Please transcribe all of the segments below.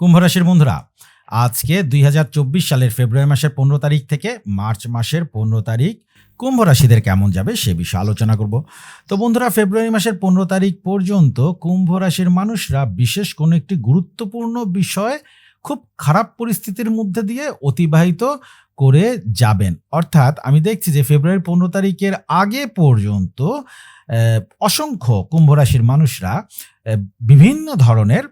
কুম্ভ রাশির বন্ধুরা, আজকে দুই হাজার চব্বিশ সালের ফেব্রুয়ারি মাসের পনেরো তারিখ থেকে মার্চ মাসের পনেরো তারিখ কুম্ভ রাশিদের কেমন যাবে সে বিষয়ে আলোচনা করব। তো বন্ধুরা, ফেব্রুয়ারি মাসের পনেরো তারিখ পর্যন্ত কুম্ভ রাশির মানুষরা বিশেষ কোনো একটি গুরুত্বপূর্ণ বিষয় খুব খারাপ পরিস্থিতির মধ্যে দিয়ে অতিবাহিত করে যাবেন। অর্থাৎ আমি দেখছি যে ফেব্রুয়ারি পনেরো তারিখের আগে পর্যন্ত অসংখ্য কুম্ভ রাশির মানুষরা বিভিন্ন ধরনের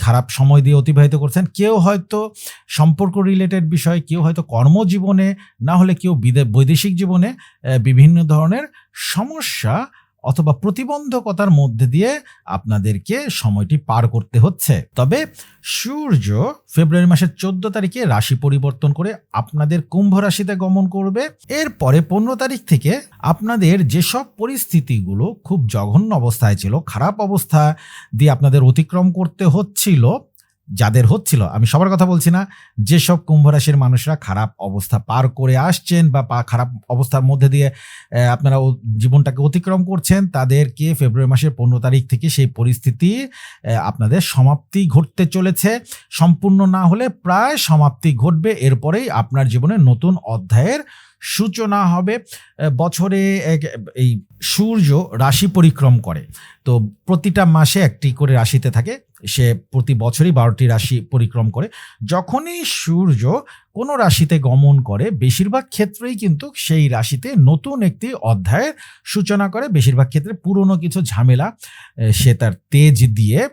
খারাপ সময় দিয়ে অতিবাহিত করছেন। কেউ হয়তো সম্পর্ক রিলেটেড বিষয়, কেউ হয়তো কর্মজীবনে, না হলে কেউ বিদে- বৈদেশিক জীবনে বিভিন্ন ধরনের সমস্যা অথবা প্রতিবন্ধকতার মধ্যে দিয়ে আপনাদেরকে সময়টি পার করতে হচ্ছে। তবে সূর্য ফেব্রুয়ারি মাসের চোদ্দ তারিখে রাশি পরিবর্তন করে আপনাদের কুম্ভ রাশিতে গমন করবে। এরপরে পনেরো তারিখ থেকে আপনাদের যেসব পরিস্থিতিগুলো খুব জঘন্য অবস্থায় ছিল, খারাপ অবস্থা দিয়ে আপনাদের অতিক্রম করতে হচ্ছিল যাদের হচ্ছিল, আমি সবার কথা বলছি না, যেসব কুম্ভ রাশির মানুষরা খারাপ অবস্থা পার করে আসছেন বা খারাপ অবস্থার মধ্যে দিয়ে আপনারা জীবনটাকে অতিক্রম করছেন, তাদেরকে ফেব্রুয়ারি মাসের পনেরো তারিখ থেকে সেই পরিস্থিতি আপনাদের সমাপ্তি ঘটতে চলেছে। সম্পূর্ণ না হলে প্রায় সমাপ্তি ঘটবে, এরপরেই আপনার জীবনে নতুন অধ্যায়ের সূচনা হবে। বছরে এক- এই সূর্য রাশি পরিক্রম করে। তো প্রতিটা মাসে একটি করে রাশিতে থাকে সে প্রতি বছরই বারোটি রাশি পরিক্রম করে। যখনই সূর্য কোনো রাশিতে গমন করে, বেশিরভাগ ক্ষেত্রেই কিন্তু সেই রাশিতে নতুন একটি অধ্যায়ের সূচনা করে। বেশিরভাগ ক্ষেত্রে পুরনো কিছু ঝামেলা সে তার তেজ দিয়ে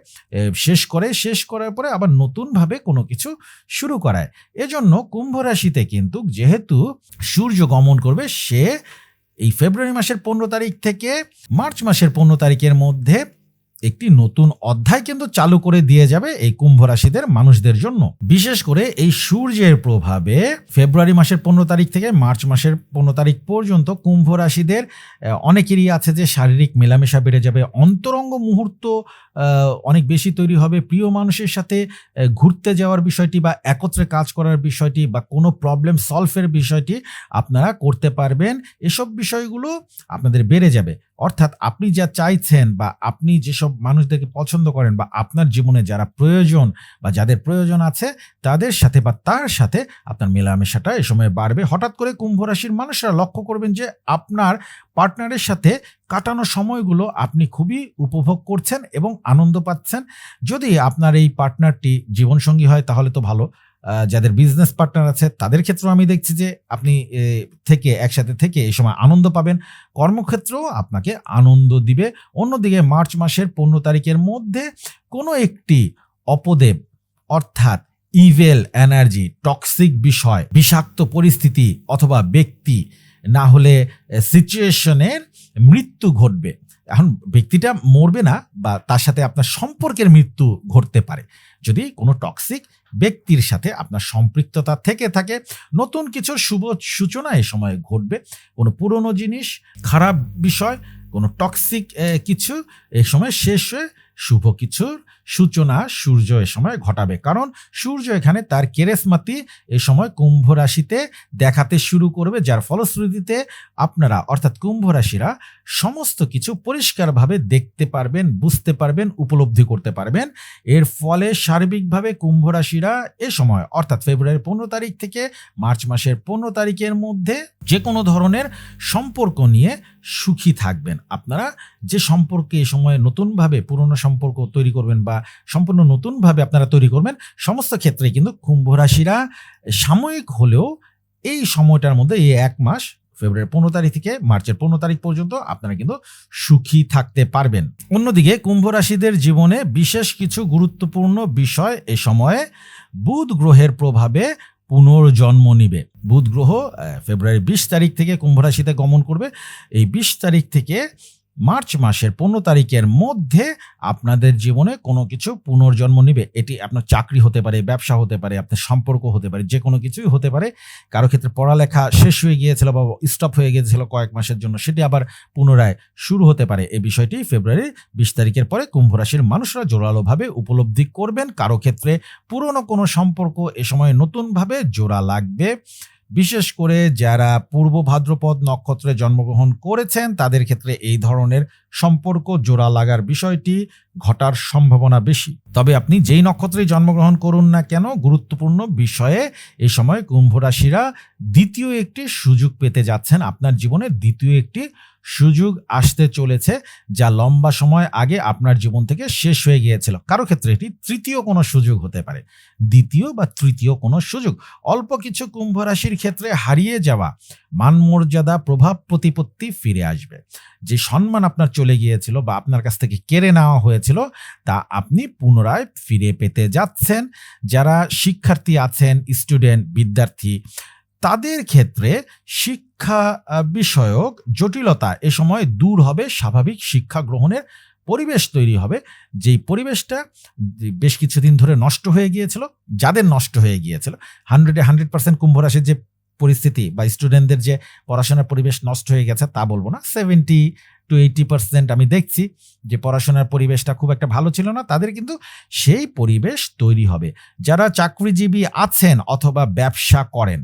শেষ করে। শেষ করার পরে আবার নতুনভাবে কোনো কিছু শুরু করায়। এজন্য কুম্ভ রাশিতে কিন্তু যেহেতু সূর্য গমন করবে, সে এই ফেব্রুয়ারি মাসের পনেরো তারিখ থেকে মার্চ মাসের পনেরো তারিখের মধ্যে একটি নতুন অধ্যায় কিন্তু চালু করে দিয়ে যাবে এই কুম্ভ রাশিদের মানুষদের জন্য। বিশেষ করে এই সূর্যের প্রভাবে ফেব্রুয়ারি মাসের পনেরো তারিখ থেকে মার্চ মাসের পনেরো তারিখ পর্যন্ত কুম্ভ রাশিদের অনেকেরই আছে যে শারীরিক মেলামেশা বেড়ে যাবে, অন্তরঙ্গ মুহূর্ত অনেক বেশি তৈরি হবে। প্রিয় মানুষের সাথে ঘুরতে যাওয়ার বিষয়টি বা একত্রে কাজ করার বিষয়টি বা কোনো প্রবলেম সলভের বিষয়টি আপনারা করতে পারবেন। এসব বিষয়গুলো আপনাদের বেড়ে যাবে। অর্থাৎ আপনি যা চাইছেন বা আপনি যেসব মানুষদেরকে পছন্দ করেন বা আপনার জীবনে যারা প্রয়োজন বা যাদের প্রয়োজন আছে, তাদের সাথে বা তার সাথে আপনার মেলামেশাটা এ সময় বাড়বে। হঠাৎ করে কুম্ভ রাশির মানুষরা লক্ষ্য করবেন যে আপনার পার্টনারের সাথে কাটানো সময়গুলো আপনি খুবই উপভোগ করছেন এবং আনন্দ পাচ্ছেন। যদি আপনার এই পার্টনারটি জীবনসঙ্গী হয় তাহলে তো ভালো। যাদের বিজনেস পার্টনার আছে, তাদের ক্ষেত্রেও আমি দেখছি যে আপনি থেকে, একসাথে থেকে এই সময় আনন্দ পাবেন। কর্মক্ষেত্রেও আপনাকে আনন্দ দিবে। অন্যদিকে মার্চ মাসের পনেরো তারিখের মধ্যে কোনো একটি অপদেব, অর্থাৎ ইভেল এনার্জি টক্সিক বিষয়, বিষাক্ত পরিস্থিতি অথবা ব্যক্তি না হলে সিচুয়েশনের মৃত্যু ঘটবে। এখন ব্যক্তিটা মরবে না বা তার সাথে আপনার সম্পর্কের মৃত্যু ঘটতে পারে। যদি কোনো টক্সিক ব্যক্তির সাথে আপনার সম্পৃক্ততা থেকে থাকে, নতুন কিছু শুভ সূচনা এ সময় ঘটবে। কোনো পুরনো জিনিস, খারাপ বিষয়, কোনো টক্সিক কিছু এ সময় শেষ হয়ে শুভ কিছুর সূচনা সূর্য এ সময় ঘটাবে। কারণ সূর্য এখানে তার কেরেসমাতি এ সময় কুম্ভ রাশিতে দেখাতে শুরু করবে, যার ফলশ্রুতিতে আপনারা, অর্থাৎ কুম্ভ রাশিরা, সমস্ত কিছু পরিষ্কারভাবে দেখতে পারবেন, বুঝতে পারবেন, উপলব্ধি করতে পারবেন। এর ফলে সার্বিকভাবে কুম্ভ রাশিরা এ সময়, অর্থাৎ ফেব্রুয়ারির পনেরো তারিখ থেকে মার্চ মাসের পনেরো তারিখের মধ্যে যে কোনো ধরনের সম্পর্ক নিয়ে সুখী থাকবেন। আপনারা যে সম্পর্কে এ সময় নতুনভাবে পুরনো সম্পর্ক তৈরি করবেন বা সম্পূর্ণ নতুনভাবে আপনারা তৈরি করবেন, সমস্ত ক্ষেত্রে কিন্তু কুম্ভ রাশিরা সাময়িক হলেও এই সময়টার মধ্যে, এই এক মাস ফেব্রুয়ারি পনেরো তারিখ থেকে মার্চের পনেরো তারিখ পর্যন্ত আপনারা কিন্তু সুখী থাকতে পারবেন। অন্যদিকে কুম্ভ রাশিদের জীবনে বিশেষ কিছু গুরুত্বপূর্ণ বিষয় এ সময়ে বুধ গ্রহের প্রভাবে পুনর্জন্ম নিবে। বুধ গ্রহ ফেব্রুয়ারি বিশ তারিখ থেকে কুম্ভ রাশিতে গমন করবে। এই বিশ তারিখ থেকে মার্চ মাসের পনেরো তারিখের মধ্যে আপনাদের জীবনে কোনো কিছু পুনর্জন্ম নিবে। এটি আপনার চাকরি হতে পারে, ব্যবসা হতে পারে, আপনার সম্পর্ক হতে পারে, যে কোনো কিছুই হতে পারে। কারও ক্ষেত্রে পড়ালেখা শেষ হয়ে গিয়েছিল বা স্টপ হয়ে গিয়েছিল কয়েক মাসের জন্য, সেটি আবার পুনরায় শুরু হতে পারে। এই বিষয়টি ফেব্রুয়ারি বিশ তারিখের পরে কুম্ভ রাশির মানুষরা জোরালোভাবে উপলব্ধি করবেন। কারও ক্ষেত্রে পুরনো কোনো সম্পর্ক এ সময় নতুনভাবে জোড়া লাগবে। বিশেষ করে যারা পূর্ব ভাদ্রপদ নক্ষত্রে জন্মগ্রহণ করেছেন, তাদের ক্ষেত্রে এই ধরনের সম্পর্ক জোড়া লাগার বিষয়টি ঘটার সম্ভাবনা বেশি। তবে আপনি যেই নক্ষত্রেই জন্মগ্রহণ করুন না কেন, গুরুত্বপূর্ণ বিষয়ে এই সময় কুম্ভ রাশিরা দ্বিতীয় একটি সুযোগ পেতে যাচ্ছেন। আপনার জীবনে দ্বিতীয় একটি সুযোগ আসতে চলেছে, যা লম্বা সময় আগে আপনার জীবন থেকে শেষ হয়ে গিয়েছিল। কারও ক্ষেত্রে এটি তৃতীয় কোনো সুযোগ হতে পারে। দ্বিতীয় বা তৃতীয় কোনো সুযোগ। অল্প কিছু কুম্ভ রাশির ক্ষেত্রে হারিয়ে যাওয়া মান মর্যাদা প্রভাব প্রতিপত্তি ফিরে আসবে। যে সম্মান আপনার চলে গিয়েছিল বা আপনার কাছ থেকে কেড়ে নেওয়া হয়েছিল, তা আপনি পুনরায় ফিরে পেতে যাচ্ছেন। যারা শিক্ষার্থী আছেন, স্টুডেন্ট, বিদ্যার্থী, তাদের ক্ষেত্রে শিক্ষা বিষয়ক জটিলতা এ সময় দূর হবে, স্বাভাবিক শিক্ষা গ্রহণের পরিবেশ তৈরি হবে। যেই পরিবেশটা বেশ কিছুদিন ধরে নষ্ট হয়ে গিয়েছিল, যাদের নষ্ট হয়ে গিয়েছিল হান্ড্রেডে হান্ড্রেড পার্সেন্ট কুম্ভ যে পরিস্থিতি বা স্টুডেন্টদের যে পড়াশোনার পরিবেশ নষ্ট হয়ে গেছে তা বলব না। সেভেন্টি টু এইটি পার্সেন্ট আমি দেখছি যে পড়াশোনার পরিবেশটা খুব একটা ভালো ছিল না, তাদের কিন্তু সেই পরিবেশ তৈরি হবে। যারা চাকরিজীবী আছেন অথবা ব্যবসা করেন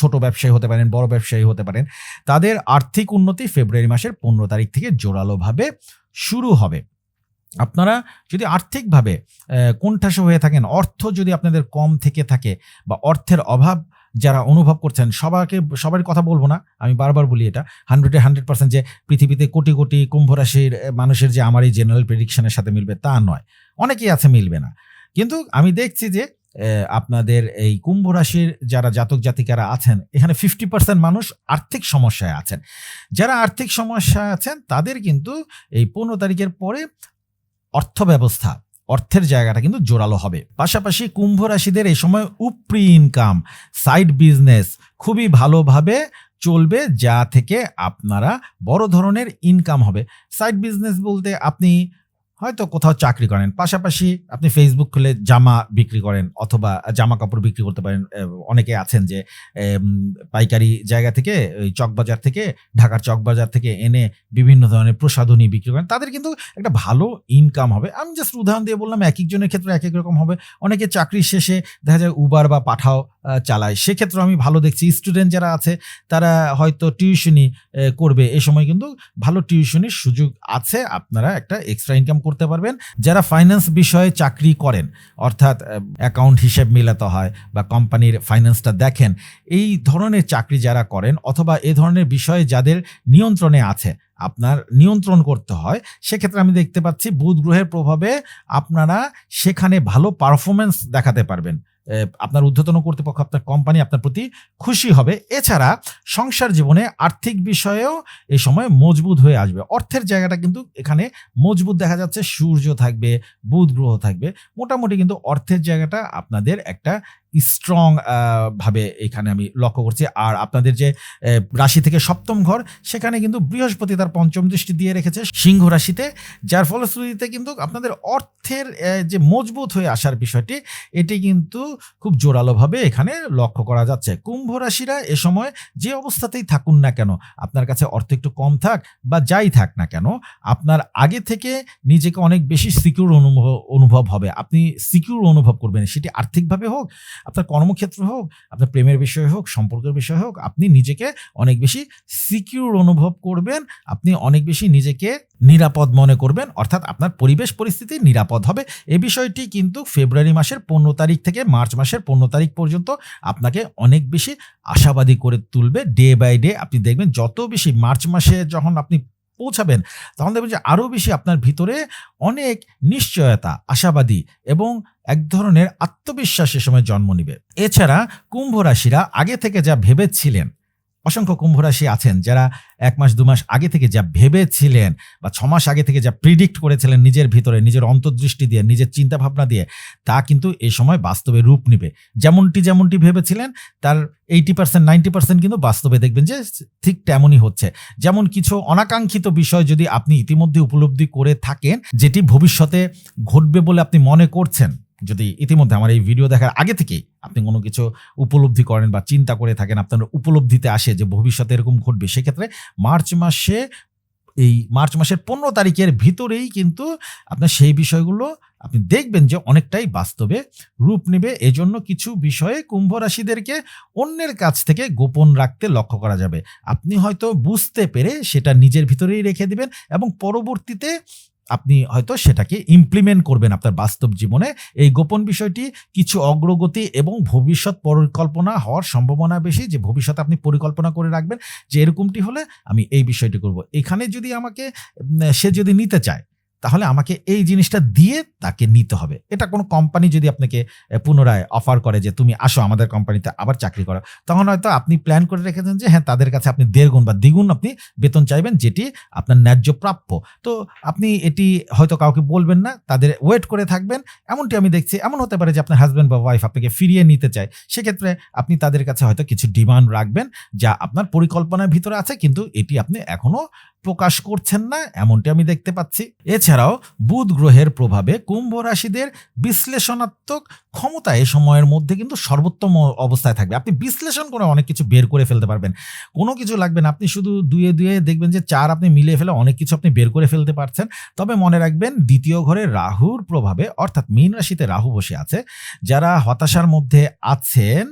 ছোট ব্যবসায়ী হতে পারেন, বড় ব্যবসায়ী হতে পারেন, তাদের আর্থিক উন্নতি ফেব্রুয়ারি মাসের পনেরো তারিখ থেকে জোরালোভাবে শুরু হবে। আপনারা যদি আর্থিকভাবে কোণঠাসা হয়ে থাকেন, অর্থ যদি আপনাদের কম থেকে থাকে বা অর্থের অভাব যারা অনুভব করছেন সবাইকে সবার কথা বলব না, আমি বারবার বলি এটা হান্ড্রেডে হান্ড্রেড পার্সেন্ট যে পৃথিবীতে কোটি কোটি কুম্ভ রাশির মানুষের যে আমার এই জেনারেল প্রেডিকশনের সাথে মিলবে তা নয়, অনেকেই আছে মিলবে না। কিন্তু আমি দেখছি যে আপনাদের এই কুম্ভ রাশির যারা জাতক জাতিকারা আছেন, এখানে ফিফটি পার্সেন্ট মানুষ আর্থিক সমস্যায় আছেন। যারা আর্থিক সমস্যায় আছেন, তাদের কিন্তু এই পনেরো তারিখের পরে অর্থ ব্যবস্থা অর্থের জায়গাটা কিন্তু জোরালো হবে। পাশাপাশি কুম্ভ রাশিদের এই সময় উপরি ইনকাম সাইড বিজনেস খুবই ভালোভাবে চলবে, যা থেকে আপনারা বড় ধরনের ইনকাম হবে। সাইড বিজনেস বলতে আপনি হয়তো কোথাও চাকরি করেন। পাশাপাশি আপনি ফেসবুক খুলে জামা বিক্রি করেন অথবা জামা কাপড় বিক্রি করতে পারেন। অনেকে আছেন যে পাইকারি জায়গা থেকে, ওই চকবাজার থেকে, ঢাকার চকবাজার থেকে এনে বিভিন্ন ধরনের প্রসাধনী বিক্রি করেন। তাদের কিন্তু একটা ভালো ইনকাম হবে। আমি জাস্ট উদাহরণ দিয়ে বললাম এক একজনের ক্ষেত্রে এক এক রকম হবে। অনেকে চাকরি শেষে দেখা যায় উবার বা পাঠাও চালায়। সেক্ষেত্রে আমি ভালো দেখছি। স্টুডেন্ট যারা আছে, তারা হয়তো টিউশনি করবে। এ সময় কিন্তু ভালো টিউশনির সুযোগ আছে। আপনারা একটা এক্সট্রা ইনকাম করতে পারবেন। যারা ফাইন্যান্স বিষয়ে চাকরি করেন, অর্থাৎ অ্যাকাউন্ট হিসেব মেলাতে হয় বা কোম্পানির ফাইন্যান্সটা দেখেন, এই ধরনের চাকরি যারা করেন অথবা এ ধরনের বিষয়ে যাদের নিয়ন্ত্রণে আছে, আপনার নিয়ন্ত্রণ করতে হয়, সেক্ষেত্রে আমি দেখতে পাচ্ছি বুধ গ্রহের প্রভাবে আপনারা সেখানে ভালো পারফরমেন্স দেখাতে পারবেন। আপনার ঊর্ধ্বতন কর্তৃপক্ষ, আপনার কোম্পানি আপনার প্রতি খুশি হবে। এছাড়া সংসার জীবনে আর্থিক বিষয়েও এই সময় মজবুত হয়ে আসবে। অর্থের জায়গাটা কিন্তু এখানে মজবুত দেখা যাচ্ছে। সূর্য থাকবে, বুধ গ্রহ থাকবে। মোটামুটি কিন্তু অর্থের জায়গাটা আপনাদের একটা স্ট্রং ভাবে এখানে আমি লক্ষ্য করছি। আর আপনাদের যে রাশি থেকে সপ্তম ঘর, সেখানে কিন্তু বৃহস্পতি তার পঞ্চম দৃষ্টি দিয়ে রেখেছে সিংহ রাশিতে, যার ফলশ্রুতিতে কিন্তু আপনাদের অর্থের যে মজবুত হয়ে আসার বিষয়টি, এটি কিন্তু খুব জোরালোভাবে এখানে লক্ষ্য করা যাচ্ছে। কুম্ভ রাশিরা এ সময় যে অবস্থাতেই থাকুন না কেন, আপনার কাছে অর্থ একটু কম থাক বা যাই থাক না কেন, আপনার আগে থেকে নিজেকে অনেক বেশি সিকিউর অনুভব অনুভব হবে। আপনি সিকিউর অনুভব করবেন, সেটি আর্থিকভাবে হোক আপনার কর্মক্ষেত্র হোক, আপনার প্রেমের বিষয় হোক, সম্পর্কের বিষয় হোক, আপনি নিজেকে অনেক বেশি সিকিউর অনুভব করবেন, আপনি অনেক বেশি নিজেকে নিরাপদ মনে করবেন, অর্থাৎ আপনার পরিবেশ পরিস্থিতি নিরাপদ হবে। এ বিষয়টি কিন্তু ফেব্রুয়ারি মাসের পনেরো তারিখ থেকে মার্চ মাসের পনেরো তারিখ পর্যন্ত আপনাকে অনেক বেশি আশাবাদী করে তুলবে। ডে বাই ডে আপনি দেখবেন যত বেশি মার্চ মাসে যখন আপনি পৌঁছাবেন, তখন দেখবেন যে আরও বেশি আপনার ভিতরে অনেক নিশ্চয়তা, আশাবাদী এবং এক ধরনের আত্মবিশ্বাস এ সময় জন্ম নিবে। এছাড়া কুম্ভ রাশিরা আগে থেকে যা ভেবেছিলেন অসংখ্য কুম্ভ রাশি আছেন যারা এক মাস, দু মাস আগে থেকে যা ভেবেছিলেন বা ছ মাস আগে থেকে যা প্রিডিক্ট করেছিলেন নিজের ভিতরে, নিজের অন্তর্দৃষ্টি দিয়ে, নিজের চিন্তা ভাবনা দিয়ে, তা কিন্তু এই সময় বাস্তবে রূপ নিবে। যেমনটি যেমনটি ভেবেছিলেন, তার এইটি পার্সেন্ট নাইনটি পার্সেন্ট কিন্তু বাস্তবে দেখবেন যে ঠিক তেমনই হচ্ছে। যেমন কিছু অনাকাঙ্ক্ষিত বিষয় যদি আপনি ইতিমধ্যে উপলব্ধি করে থাকেন, যেটি ভবিষ্যতে ঘটবে বলে আপনি মনে করছেন যদি ইতিমধ্যে আমার এই ভিডিও দেখার আগে থেকেই আপনি কোনো কিছু উপলব্ধি করেন বা চিন্তা করে থাকেন, আপনার উপলব্ধিতে আসে যে ভবিষ্যতে এরকম ঘটবে, সেক্ষেত্রে মার্চ মাসে এই মার্চ মাসের পনেরো তারিখের ভিতরেই কিন্তু আপনার সেই বিষয়গুলো আপনি দেখবেন যে অনেকটাই বাস্তবে রূপ নেবে। এজন্য কিছু বিষয়ে কুম্ভ রাশিদেরকে অন্যের কাছ থেকে গোপন রাখতে লক্ষ্য করা যাবে। আপনি হয়তো বুঝতে পেরে সেটা নিজের ভিতরেই রেখে দিবেন এবং পরবর্তীতে আপনি হয়তো সেটাকে ইমপ্লিমেন্ট করবেন আপনার বাস্তব জীবনে। এই গোপন বিষয়টি কিছু অগ্রগতি এবং ভবিষ্যৎ পরিকল্পনা হওয়ার সম্ভাবনা বেশি, যে ভবিষ্যতে আপনি পরিকল্পনা করে রাখবেন। যে এরকমটি হলে আমি এই বিষয়টি করব। এখানে যদি আমাকে, সে যদি নিতে চায় তাহলে আমাকে এই জিনিসটা দিয়ে তাকে নিতে হবে। এটা কোনো কোম্পানি যদি আপনাকে পুনরায় অফার করে যে তুমি আসো আমাদের কোম্পানিতে আবার চাকরি করো, তখন হয়তো আপনি প্ল্যান করে রেখেছেন যে হ্যাঁ তাদের কাছে আপনি দেড় গুণ বা দ্বিগুণ আপনি বেতন চাইবেন যেটি আপনার ন্যায্য প্রাপ্য। তো আপনি এটি হয়তো কাউকে বলবেন না, তাদের ওয়েট করে থাকবেন। এমনটি আমি দেখছি, এমন হতে পারে যে আপনার হাজব্যান্ড বা ওয়াইফ আপনাকে ফিরিয়ে নিতে চায়। সেক্ষেত্রে আপনি তাদের কাছে হয়তো কিছু ডিমান্ড রাখবেন যা আপনার পরিকল্পনার ভিতরে আছে, কিন্তু এটি আপনি এখনও প্রকাশ করছেন না, এমনটি আমি দেখতে পাচ্ছি। এছাড়াও বুধ গ্রহের প্রভাবে কুম্ভ রাশিদের বিশ্লেষণাত্মক ক্ষমতা এ সময়ের মধ্যে কিন্তু সর্বোত্তম অবস্থায় থাকবে। আপনি বিশ্লেষণ করে অনেক কিছু বের করে ফেলতে পারবেন। কোনো কিছু লাগবে না। আপনি শুধু দুয়ে দুয়ে দেখবেন যে চার আপনি মিলিয়ে ফেলে অনেক কিছু আপনি বের করে ফেলতে পারছেন। তবে মনে রাখবেন, দ্বিতীয় ঘরে রাহুর প্রভাবে, অর্থাৎ মীন রাশিতে রাহু বসে আছে, যারা হতাশার মধ্যে আছেন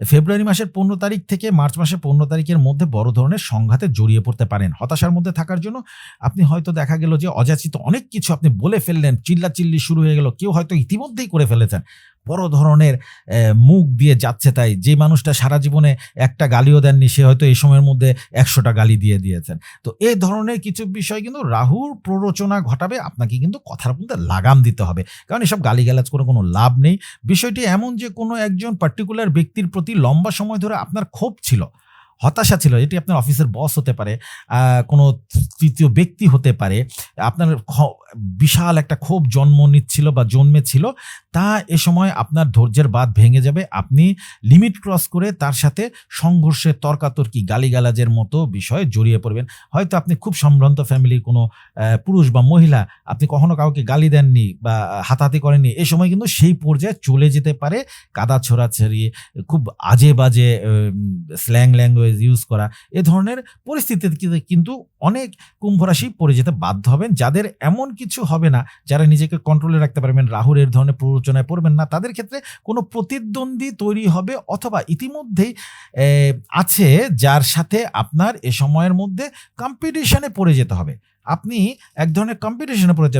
ফেব্রুয়ারি মাসের পনেরো তারিখ থেকে মার্চ মাসের পনেরো তারিখের মধ্যে বড় ধরনের সংঘাতে জড়িয়ে পড়তে পারেন। হতাশার মধ্যে থাকার জন্য আপনি হয়তো দেখা গেল যে অযাচিত অনেক কিছু আপনি বলে ফেললেন চিল্লা চিল্লি শুরু হয়ে গেল, কেউ হয়তো ইতিমধ্যেই করে ফেলেছেন। বড় ধরনের মুখ দিয়ে যাচ্ছে তাই। যে মানুষটা সারা জীবনে একটা গালিও দেননি, সে হয়তো এই সময়ের মধ্যে একশোটা গালি দিয়ে দিয়েছেন। তো এই ধরনের কিছু বিষয় কিন্তু রাহুর প্ররোচনা ঘটাবে, আপনাকে কিন্তু কথার মধ্যে লাগাম দিতে হবে। কারণ এসব গালিগালাজ করে কোনো লাভ নেই। বিষয়টি এমন যে কোনো একজন পার্টিকুলার ব্যক্তির প্রতি লম্বা সময় ধরে আপনার ক্ষোভ ছিল। হতাশা ছিল, এটি আপনার অফিসের বস হতে পারে কোনো তৃতীয় ব্যক্তি হতে পারে, আপনার বিশাল একটা ক্ষোভ জন্ম নিচ্ছিল বা জন্মেছিল, তা এ সময় আপনার ধৈর্যের বাদ ভেঙে যাবে, আপনি লিমিট ক্রস করে তার সাথে সংঘর্ষে তর্কাতর্কি, গালিগালাজের মতো বিষয়ে জড়িয়ে পড়বেন। হয়তো আপনি খুব সম্ভ্রান্ত ফ্যামিলির কোনো পুরুষ বা মহিলা, আপনি কখনো কাউকে গালি দেননি বা হাতাহাতি করেননি, এ সময় কিন্তু সেই পর্যায়ে চলে যেতে পারে, কাদা ছোড়াছড়ি, খুব আজে বাজে স্ল্যাং ল্যাঙ্গুয়েজ ইউজ করা। এ ধরনের পরিস্থিতিতে কিন্তু অনেক কুম্ভ রাশি পড়ে যেতে বাধ্য হবেন। যাদের এমন কিছু হবে না, যারা নিজেকে কন্ট্রোলে রাখতে পারবেন, রাহুর এর ধরনের প্ররোচনায় পড়বেন না, তাদের ক্ষেত্রে কোনো প্রতিদ্বন্দ্বী তৈরি হবে অথবা ইতিমধ্যেই আছে যার সাথে আপনার এ সময়ের মধ্যে কম্পিটিশনে পড়ে যেতে হবে। আপনি এক ধরনের কম্পিটিশনে পড়ে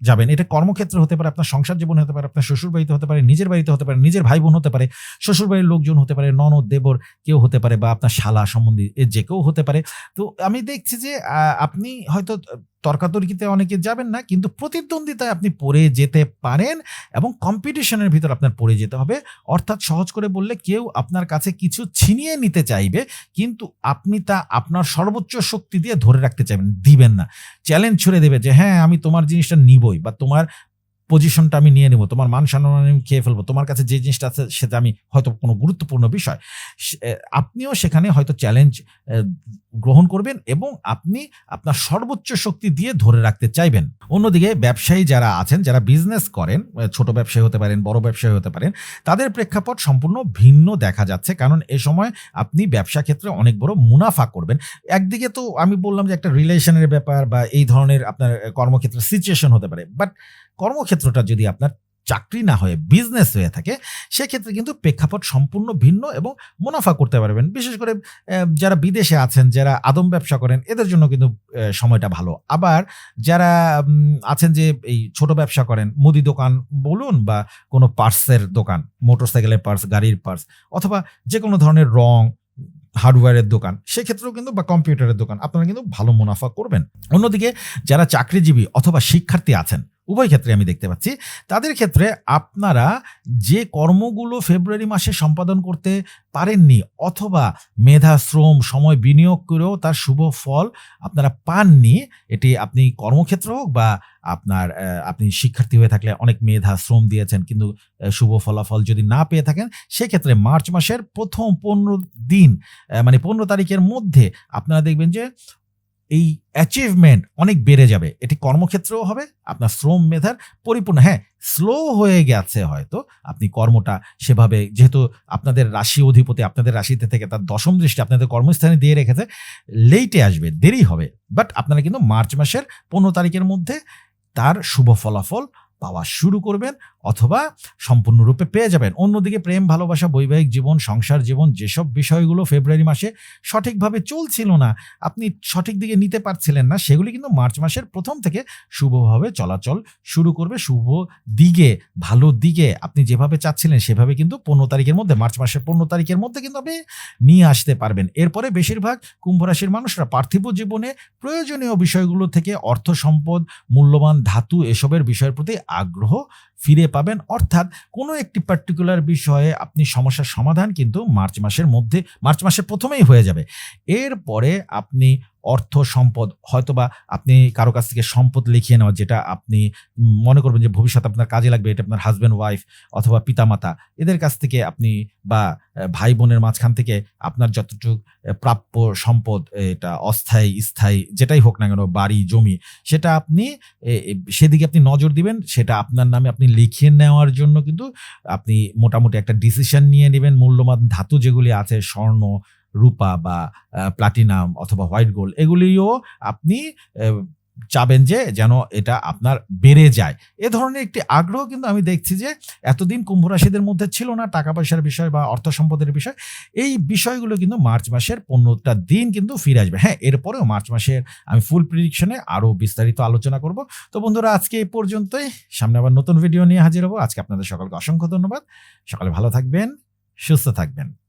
যাবেন- এটা কর্মক্ষেত্র হতে পারে, আপনার সংসার জীবন হতে পারে, আপনার শ্বশুর বাড়িতে হতে পারে, নিজের বাড়িতে হতে পারে, নিজের ভাই বোন হতে পারে, শ্বশুর বাড়ির লোকজন হতে পারে, ননদ, দেবর কেউ হতে পারে বা আপনার শালা সম্বন্ধী যে কেউ হতে পারে। তো আমি দেখছি যে আপনি হয়তো তর্কাতর্কিতে অনেকে যাবেন না, কিন্তু প্রতিদ্বন্দ্বিতায় আপনি পড়ে যেতে পারেন এবং কম্পিটিশনের ভিতর আপনার পড়ে যেতে হবে। অর্থাৎ সহজ করে বললে কেউ আপনার কাছে কিছু ছিনিয়ে নিতে চাইবে, কিন্তু আপনি তা আপনার সর্বোচ্চ শক্তি দিয়ে ধরে রাখতে চাইবেন, দিবেন না। চ্যালেঞ্জ ছুড়ে দেবে যে হ্যাঁ আমি তোমার জিনিসটা নিবই বা তোমার পজিশনটা আমি নিয়ে নেব, তোমার মান সম্মান আমি খেয়ে ফেলব, তোমার কাছে যে জিনিসটা আছে সেটা আমি হয়তো কোনো গুরুত্বপূর্ণ বিষয়। আপনিও সেখানে হয়তো চ্যালেঞ্জ গ্রহণ করবেন এবং আপনি আপনার সর্বোচ্চ শক্তি দিয়ে ধরে রাখতে চাইবেন। অন্যদিকে ব্যবসায়ী যারা আছেন, যারা বিজনেস করেন ছোট ব্যবসায়ী হতে পারেন, বড় ব্যবসায়ী হতে পারেন, তাদের প্রেক্ষাপট সম্পূর্ণ ভিন্ন দেখা যাচ্ছে। কারণ এ সময় আপনি ব্যবসা ক্ষেত্রে অনেক বড় মুনাফা করবেন। একদিকে তো আমি বললাম যে একটা রিলেশনের ব্যাপার বা এই ধরনের আপনার কর্মক্ষেত্রে সিচুয়েশন হতে পারে। বাট কর্মক্ষেত্রটা যদি আপনার চাকরি না হয়ে বিজনেস হয়ে থাকে, সেক্ষেত্রে কিন্তু প্রেক্ষাপট সম্পূর্ণ ভিন্ন এবং মুনাফা করতে পারবেন। বিশেষ করে যারা বিদেশে আছেন, যারা আদম ব্যবসা করেন, এদের জন্য কিন্তু সময়টা ভালো। আবার যারা আছেন যে এই ছোট ব্যবসা করেন, মুদি দোকান বলুন বা কোনো পার্সের দোকান, মোটরসাইকেলের পার্স, গাড়ির পার্স, অথবা যে কোনো ধরনের রং, হার্ডওয়্যারের দোকান, সেক্ষেত্রেও কিন্তু বা কম্পিউটারের দোকান, আপনারা কিন্তু ভালো মুনাফা করবেন। অন্যদিকে যারা চাকরিজীবী অথবা শিক্ষার্থী আছেন উভয় ক্ষেত্রে আমি দেখতে পাচ্ছি। তাদের ক্ষেত্রে আপনারা যে কর্মগুলো ফেব্রুয়ারি মাসে সম্পাদন করতে পারেননি অথবা মেধা, শ্রম, সময় বিনিয়োগ করেও তার শুভ ফল আপনারা পাননি, এটি আপনি কর্মক্ষেত্র হোক বা আপনার আপনি শিক্ষার্থী হয়ে থাকলে অনেক মেধা, শ্রম দিয়েছেন কিন্তু শুভ ফলাফল যদি না পেয়ে থাকেন, সেক্ষেত্রে মার্চ মাসের প্রথম পনেরো দিন মানে পনেরো তারিখের মধ্যে আপনারা দেখবেন যে এই অ্যাচিভমেন্ট অনেক বেড়ে যাবে। এটি কর্মক্ষেত্রেও হবে, আপনার শ্রম মেধার পরিপূর্ণ। হ্যাঁ স্লো হয়ে গেছে হয়তো, আপনি কর্মটা সেভাবে যেহেতু আপনাদের রাশি অধিপতি, আপনাদের রাশিতে থেকে তার দশম দৃষ্টি আপনাদের কর্মস্থানে দিয়ে রেখেছে লেটে আসবে, দেরি হবে। বাট আপনারা কিন্তু মার্চ মাসের পনেরো তারিখের মধ্যে তার শুভ ফলাফল পাওয়া শুরু করবেন। অথবা সম্পূর্ণরূপে পেয়ে যাবেন। অন্যদিকে প্রেম, ভালোবাসা, বৈবাহিক জীবন, সংসার জীবন যেসব বিষয়গুলো ফেব্রুয়ারি মাসে সঠিকভাবে চলছিল না, আপনি সঠিক দিকে নিতে পারছিলেন না, সেগুলি কিন্তু মার্চ মাসের প্রথম থেকে শুভভাবে চলাচল শুরু করবে। শুভ দিকে, ভালো দিকে আপনি যেভাবে চাচ্ছিলেন সেভাবে কিন্তু পনেরো তারিখের মধ্যে, মার্চ মাসের পনেরো তারিখের মধ্যে কিন্তু আপনি নিয়ে আসতে পারবেন। এরপরে বেশিরভাগ কুম্ভ রাশির মানুষরা পার্থিব জীবনে প্রয়োজনীয় বিষয়গুলো থেকে অর্থ সম্পদ, মূল্যবান ধাতু এসবের বিষয়ের প্রতি আগ্রহ ফিরে পাবেন। অর্থাৎ কোনো একটি পার্টিকুলার বিষয়ে আপনি সমস্যার সমাধান কিন্তু মার্চ মাসের মধ্যে, মার্চ মাসের প্রথমেই হয়ে যাবে। এরপরে আপনি অর্থ সম্পদ, হয়তোবা আপনি কারও কাছ থেকে সম্পদ লিখিয়ে নেওয়া, যেটা আপনি মনে করবেন যে ভবিষ্যতে আপনার কাজে লাগবে, এটা আপনার হাজব্যান্ড ওয়াইফ অথবা পিতামাতা, এদের কাছ থেকে আপনি বা ভাই বোনের মাঝখান থেকে আপনার যতটুকু প্রাপ্য সম্পদ, এটা অস্থায়ী, স্থায়ী, যেটাই হোক না কেন, বাড়ি, জমি, সেটা আপনি সেদিকে আপনি নজর দিবেন, সেটা আপনার নামে আপনি লিখিয়ে নেওয়ার জন্য কিন্তু আপনি মোটামুটি একটা ডিসিশন নিয়ে নেবেন, মূল্যবান ধাতু যেগুলি আছে, স্বর্ণ রূপা বা প্লাটিনাম অথবা হোয়াইট গোল্ড এগুলিও আপনি চাবেন যে যেন এটা আপনার বেড়ে যায়। এ ধরনের একটি আগ্রহ কিন্তু আমি দেখছি যে এতদিন কুম্ভ রাশিদের মধ্যে ছিল না, টাকা পয়সার বিষয় বা অর্থ সম্পদের বিষয়। এই বিষয়গুলো কিন্তু মার্চ মাসের পনেরোটা দিন কিন্তু ফিরে আসবে। হ্যাঁ এরপরেও মার্চ মাসের আমি ফুল প্রিডিকশনে আরও বিস্তারিত আলোচনা করব। তো বন্ধুরা, আজকে এই পর্যন্তই। সামনে আবার নতুন ভিডিও নিয়ে হাজির হব। আজকে আপনাদের সকলকে অসংখ্য ধন্যবাদ। সকালে ভালো থাকবেন, সুস্থ থাকবেন।